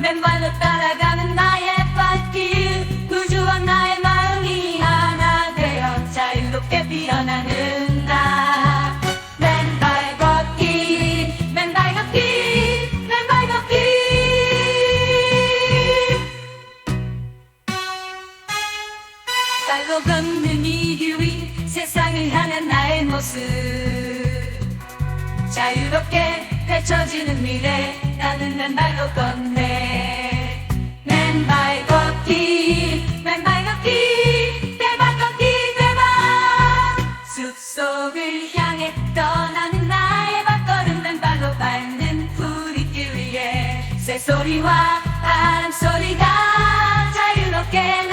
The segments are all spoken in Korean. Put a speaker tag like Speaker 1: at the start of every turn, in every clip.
Speaker 1: 맨발로 따라가는 나의 발길. 우주와 나의 마음이 하나 되어 자유롭게 피어나는 나 맨발 걷기 맨발 걷기 맨발 걷기. 발로 걷는 이길 위 세상을 향한 나의 모습. 자유롭게 펼쳐지는 미래. 나는 맨발로 걷네. 맨발 걷기 맨발 걷기 대발 걷기 대발. 숲속을 향해 떠나는 나의 발걸음 맨발로 밟는 위해 새소리와 바람소리가 자유롭게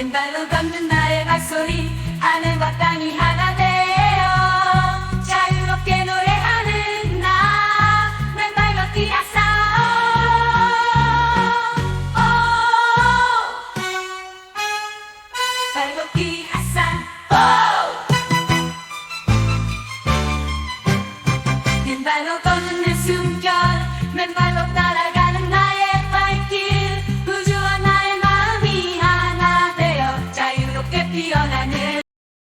Speaker 1: 맨발로 걷는 나의 발소리. 하늘과 땅이 하나 되어 자유롭게 노래하는 나. 맨발로 뛰었어 발로 뛰었어 맨발로 걷는 내 숨결. 맨발